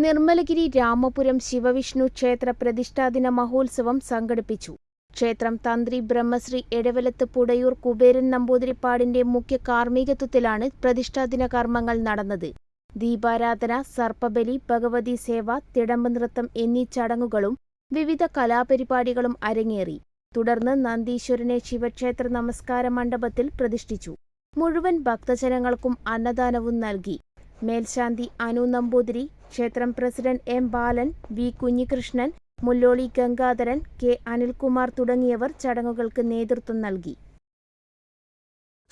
നിർമ്മലഗിരി രാമപുരം ശിവവിഷ്ണു ക്ഷേത്ര പ്രതിഷ്ഠാദിന മഹോത്സവം സംഘടിപ്പിച്ചു. ക്ഷേത്രം തന്ത്രി ബ്രഹ്മശ്രീ എടവലത്ത് പുടയൂർ കുബേരൻ നമ്പൂതിരിപ്പാടിന്റെ മുഖ്യ കാർമ്മികത്വത്തിലാണ് പ്രതിഷ്ഠാദിന കർമ്മങ്ങൾ നടന്നത്. ദീപാരാധന സർപ്പബലി ഭഗവതി സേവ തിടമ്പ് നൃത്തം എന്നീ ചടങ്ങുകളും വിവിധ കലാപരിപാടികളും അരങ്ങേറി. തുടർന്ന് നന്ദീശ്വരനെ ശിവക്ഷേത്ര നമസ്കാര മണ്ഡപത്തിൽ പ്രതിഷ്ഠിച്ചു. മുഴുവൻ ഭക്തജനങ്ങൾക്കും അന്നദാനവും നൽകി. മേൽശാന്തി അനു നമ്പൂതിരി ക്ഷേത്രം president M Balan V Kunhikrishnan Mulloli Gangadharan K Anilkumar തുടങ്ങിയവർ ചടങ്ങുകൾക്ക് നേതൃത്വം നൽകി.